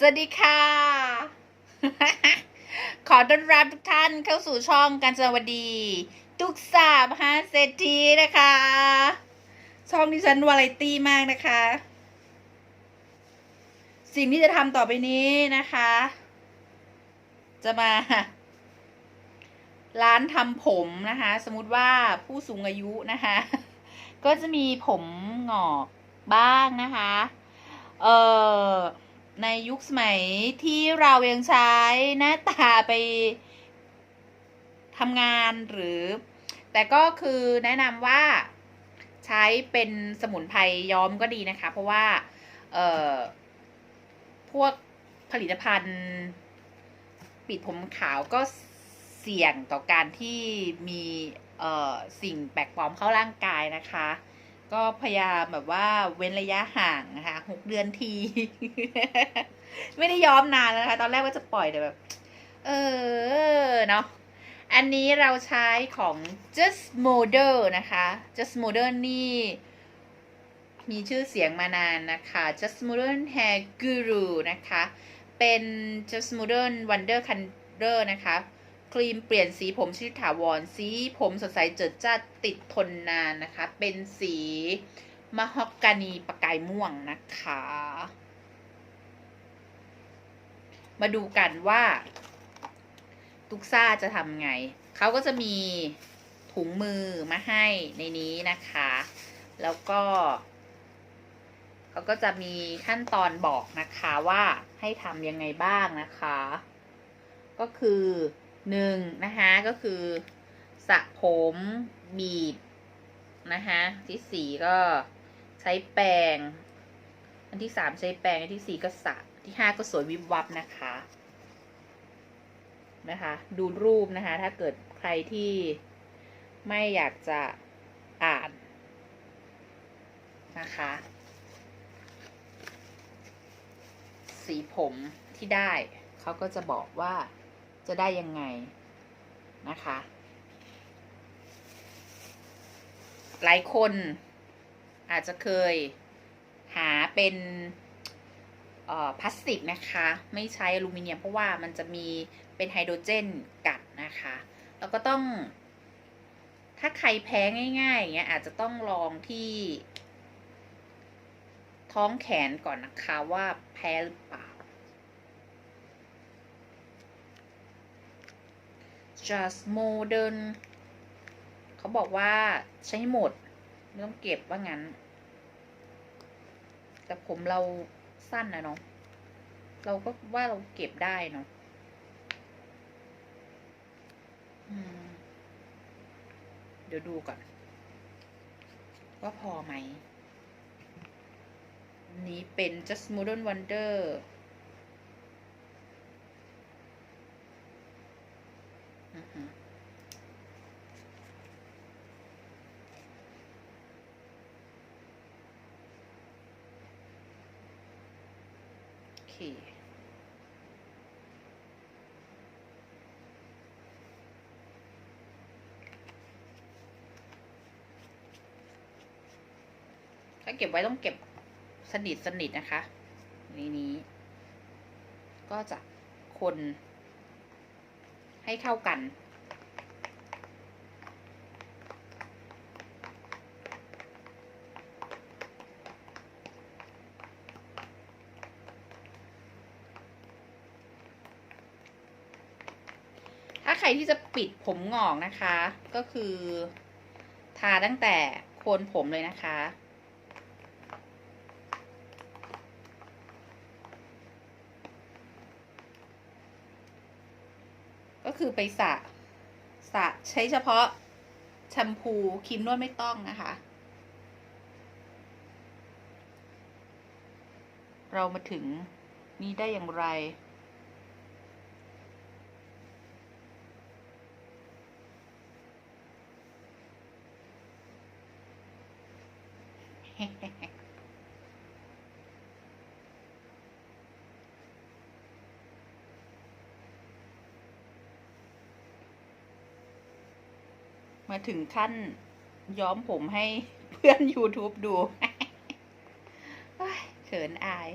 สวัสดีค่ะ ขอต้อนรับทุกท่านเข้าสู่ช่องการสวัสดี ทุกสาบฮาเศรษฐีนะคะ ช่องที่ฉันวาไรตี้มากนะคะ สิ่งที่จะทำต่อไปนี้นะคะ จะมา ร้านทำผมนะคะ สมมติว่าผู้สูงอายุนะคะ ก็จะมีผมหงอกบ้างนะคะ เอ่อ ในยุคสมัยที่เรายังใช้หน้าตาไปทำงานหรือ แต่ก็คือแนะนำว่าใช้เป็นสมุนไพรย้อมก็ดีนะคะ เพราะว่าเอ่อพวกผลิตภัณฑ์ ปิดผมขาวก็เสี่ยงต่อการที่มีเอ่อสิ่งแปลกปลอมเข้าร่างกายนะคะ ก็พยายามแบบว่าเว้นระยะห่างนะคะหกเดือนที ไม่ได้ย้อมนานแล้วนะคะ ตอนแรกว่าจะปล่อยแต่แบบ เออเนาะอันนี้เราใช้ของ just model นะคะ just model นี่มีชื่อเสียงมานานนะคะ just modern hair guru นะคะ เป็น just modern wonder color นะคะ ครีมเปลี่ยนสีผมชนิดถาวร สีผมสดใสเจิดจ้าติดทนนานนะคะ เป็นสีมะฮอกกานีประกายม่วงนะคะ มาดูกันว่า ตุกซ่าจะทำไง เขาก็จะมีถุงมือมาให้ในนี้นะคะ แล้วก็เขาก็จะมีขั้นตอนบอกนะคะว่าให้ทำยังไงบ้างนะคะ ก็คือ หนึ่งนะคะก็คือสระผมบีบนะคะที่สี่ก็ใช้แปรงอันที่สามใช้แปรงอันที่สี่ก็สระที่ห้าก็สวยวิบวับนะคะนะคะ ดูรูปนะคะ ถ้าเกิดใครที่ไม่อยากจะอ่านนะคะ สีผมที่ได้เขาก็จะบอกว่า จะได้ยังไงนะคะ หลายคนอาจจะเคยหาเป็นพลาสติกนะคะ ไม่ใช้อลูมิเนียมเพราะว่ามันจะมีเป็นไฮโดรเจนกัดนะคะ แล้วก็ต้อง ถ้าใครแพ้ง่ายๆอย่างเงี้ยอาจจะต้องลองที่ ท้องแขนก่อนนะคะว่าแพ้หรือเปล่า just modern เขาบอกว่าใช้หมด ไม่ต้องเก็บว่างั้น แต่ผมเราสั้นนะเนาะเราก็ว่าเราเก็บได้เนาะเดี๋ยวดูก่อน ว่าพอไหมนนี้เป็น just modern wonder อือฮึ โอเคถ้าเก็บไว้ต้องเก็บสนิทสนิทนะคะในนี้ ก็จะคนให้เข้ากัน ใครที่จะปิดผมงอกนะคะ ก็คือ ทาตั้งแต่โคนผมเลยนะคะ ก็คือไปสระสระใช้เฉพาะแชมพูครีมนวดไม่ต้องนะคะ เรามาถึงนี้ได้อย่างไร มาถึงขั้นย้อมผมให้เพื่อน YouTube ดูเฮ้ยเขินอาย